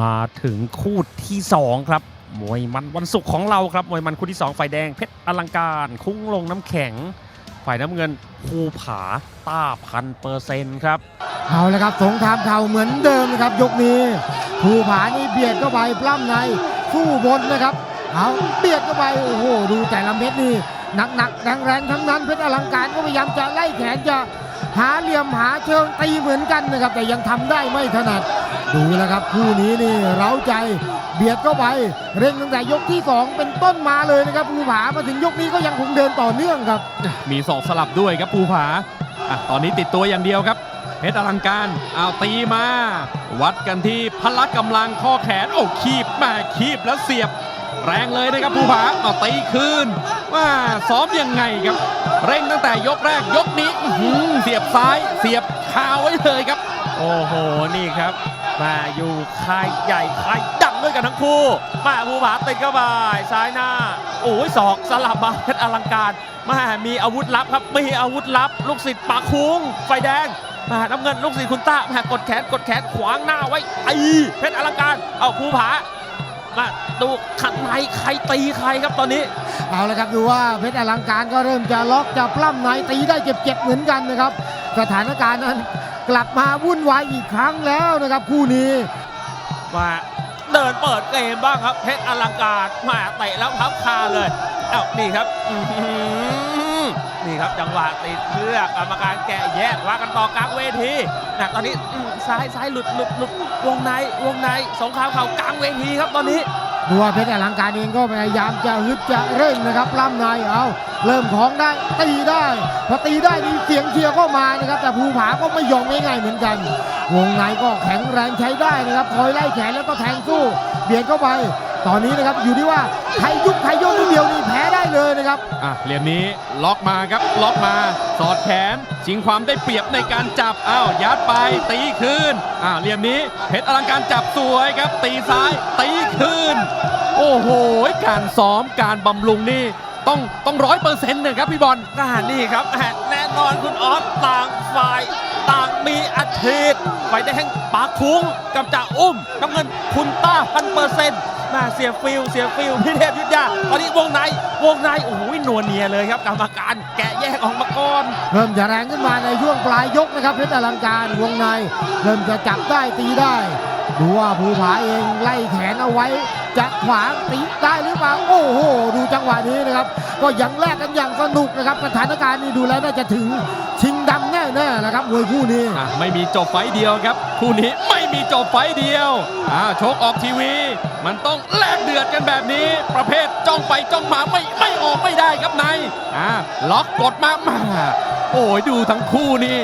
มาถึงคู่ที่ 2 ครับ มวยมันวันศุกร์ของเราครับ มวยมันคู่ที่ 2 ฝ่ายแดงเพชรอลังการ คุ้งลงน้ำแข็ง ฝ่ายน้ำเงินภูผาต้าพันเปอร์เซ็นต์ครับ เอาละครับสงครามเข่าเหมือนเดิมนะครับ ยกนี้ภูผานี่เบียดเข้าไปปล้ำในสู้บนนะครับ เอาเบียดเข้าไปโอ้โหดูแต่ละเม็ดนี่หนักๆแรงๆทั้งนั้นเพชรอลังการก็พยายามจะไล่แขนจะหาเหลี่ยมหาเชิงตีเหมือนกันนะครับแต่ยังทำได้ไม่ถนัด ดูแล้วครับคู่นี้นี่เร้าใจเบียดเข้าไปเร่งตั้งแต่ยกที่สองเป็นต้นมาเลยนะครับภูผามาถึงยกนี้ก็ยังคงเดินต่อเนื่องครับ มีศอกสลับด้วยครับภูผาอะตอนนี้ติดตัวอย่างเดียวครับเพชรอลังการเอาตีมา วัดกันที่พละกำลังข้อแขนโอ้คีบมาคีบแล้วเสียบ แรงเลยนะครับภูผาเอาตีคืนว่าซ้อมยังไงครับ เร่งตั้งแต่ยกแรกยกนี้อื้อหือเสียบซ้ายเสียบคาไว้เลยครับ โอ้โหนี่ครับ มาอยู่ค่ายใหญ่ค่ายดังด้วยกันทั้งคู่ มาภูผาติดเข้าไปซ้ายหน้า โอ้ยศอกสลับมาเพชรอลังการมามีอาวุธลับครับมีอาวุธลับ ลูกศิษย์ปากคุ้งไฟแดงมาน้ำเงินลูกศิษย์คุณต้ามากดแขนกดแขนขวางหน้าไว้ไอ้เพชรอลังการเอาภูผามาดูขัดในใครตีใครครับตอนนี้ เอาละครับดูว่าเพชรอลังการก็เริ่มจะล็อกจะปล้ำในตีได้เจ็บๆเหมือนกันนะครับ สถานการณ์นั้น กลับมาวุ่นวายอีกครั้งแล้วนะครับคู่นี้ มาเดินเปิดเกมบ้างครับเพชรอลังการมาเตะแล้วพับคาเลยเอ้านี่ครับนี่ครับจังหวะติดเชือกกรรมการแกะแยกว่ากันต่อกลางเวทีนะตอนนี้ซ้ายซ้ายหลุดหลุดหลุดวงในวงในสงครามเข่ากลางเวทีครับตอนนี้ ดูว่าเพชรอลังการเองก็พยายามจะฮึดจะเร่งนะครับล้ำในเอาเริ่มของได้ตีได้พอตีได้มีเสียงเชียร์ก็มานะครับ แต่ภูผาก็ไม่ยอมง่ายๆเหมือนกัน วงในก็แข็งแรงใช้ได้นะครับคอยไล่แขนแล้วก็แทงสู้เบียดเข้าไป ตอนนี้นะครับอยู่ที่ว่าใครยุบใครโยนนิดเดียวนี่แพ้ได้เลยนะครับ อะเหลี่ยมนี้ล็อกมาครับล็อกมาสอดแขนชิงความได้เปรียบในการจับอ้าวยัดไปตีคืนอ่าเหลี่ยมนี้เพชรอลังการจับสวยครับ ตีซ้ายตีคืน โอ้โหการซ้อมการบำรุงนี่ต้องต้องร้อยเปอร์เซ็นต์นะครับพี่บอลอ่านี่ครับแหม่แน่นอนคุณออสต่างฝ่าย ต่างมีอาชีพฝ่ายแดงปากคุ้งกับจ่าอุ้มน้ำเงินคุณต้าพันเปอร์เซ็นต์มาเสียฟิลเสียฟิลพี่เทพยุทธยาตอนนี้วงในวงในโอ้โหนวลเนียเลยครับกรรมการแกะแยกออกมาก่อนเริ่มจะแรงขึ้นมาในช่วงปลายยกนะครับเพชรอลังการวงใน เริ่มจะจับได้ตีได้ดูว่าภูผาเองไล่แขนเอาไว้จะขวางตีได้หรือเปล่าโอ้โห ดูจังหวะนี้นะครับ ก็ยังแลกกันอย่างสนุกนะครับสถานการณ์นี้ดูแล้วน่าจะถึงชิงดำแน่ๆนะครับมวยคู่นี้อะไม่มีจบไฟต์เดียวครับ คู่นี้ไม่มีจบไฟต์เดียวอ่าชกออกทีวี มันต้องแลกเดือดกันแบบนี้ ประเภทจ้องไปจ้องมาไม่ไม่ออกไม่ได้ครับในอ่าล็อกกดมามาโอ้ยดูทั้งคู่นี่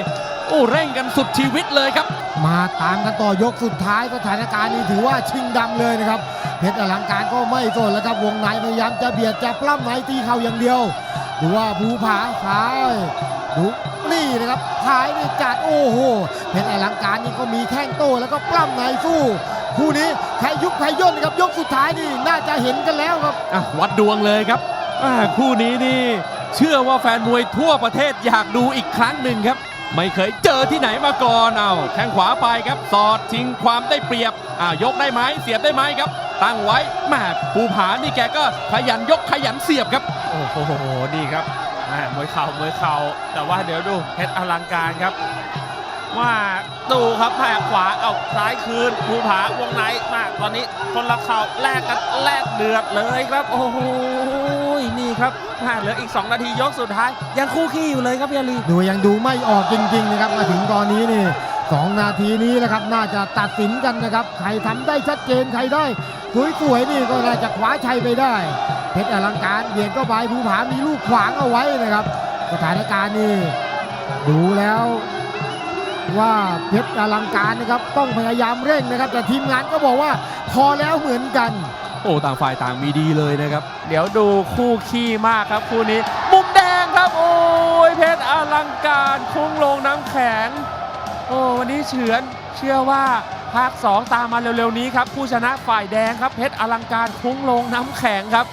โอ้เร่งกันสุดชีวิตเลยครับ มาตามกันต่อยกสุดท้ายสถานการณ์นี้ถือว่าชิงดำเลยนะครับ เพชรอลังการก็ไม่สนแล้วครับวงในพยายามจะเบียดจะปล้ำในตีเข่าอย่างเดียวดูว่าภูผาซ้ายดูนี่นะครับท้ายนี่จัดโอ้โหเพชรอลังการนี่ก็มีแข้งโต้แล้วก็ปล้ำในสู้คู่นี้ใครยุบใครย่นครับยกสุดท้ายนี่น่าจะเห็นกันแล้วครับวัดดวงเลยครับคู่นี้นี่เชื่อว่าแฟนมวยทั่วประเทศอยากดูอีกครั้งหนึ่งครับ ไม่เคยเจอที่ไหนมาก่อนเอาแข้งขวาไปครับ สอดชิงความได้เปรียบอ่ายกได้ไหมเสียบได้ไหมครับ ตั้งไว้แม่ภูผานี่แกก็ขยันยกขยันเสียบครับ โอ้โหนี่ครับแหม่มวยเข่ามวยเข่าแต่ว่าเดี๋ยวดูเพชรอลังการครับว่าดูครับแผกขวาเอาซ้ายคืนภูผาวงในมาตอนนี้คนละเข่าแลกกันแลกเดือดเลยครับ โอ้โหนี่ครับมาเหลืออีก 2 นาทียกสุดท้าย ยังคู่ขี้อยู่เลยครับพี่อาลีดูยังดูไม่ออกจริงๆนะครับมาถึงตอนนี้นี่สองนาทีนี้แหละครับน่าจะตัดสินกันนะครับใครทำได้ชัดเจนใครได้ สวยๆนี่ก็น่าจะคว้าชัยไปได้ เพชรอลังการเบียดเข้าไปภูผามีลูกขวางเอาไว้นะครับ สถานการณ์นี่ดูแล้วว่าเพชรอลังการนะครับต้องพยายามเร่งนะครับ แต่ทีมงานก็บอกว่าพอแล้วเหมือนกัน โอ้ต่างฝ่ายต่างมีดีเลยนะครับ เดี๋ยวดูคู่ขี้มากครับคู่นี้มุมแดงครับโอ้ยเพชรอลังการคุ้งลงน้ำแข็ง โอ้วันนี้เฉือนเชื่อว่า ภาค 2 ตามมาเร็วๆนี้ครับ ผู้ชนะฝ่ายแดงครับ เพชรอลังการคุ้งลงน้ำแข็งครับ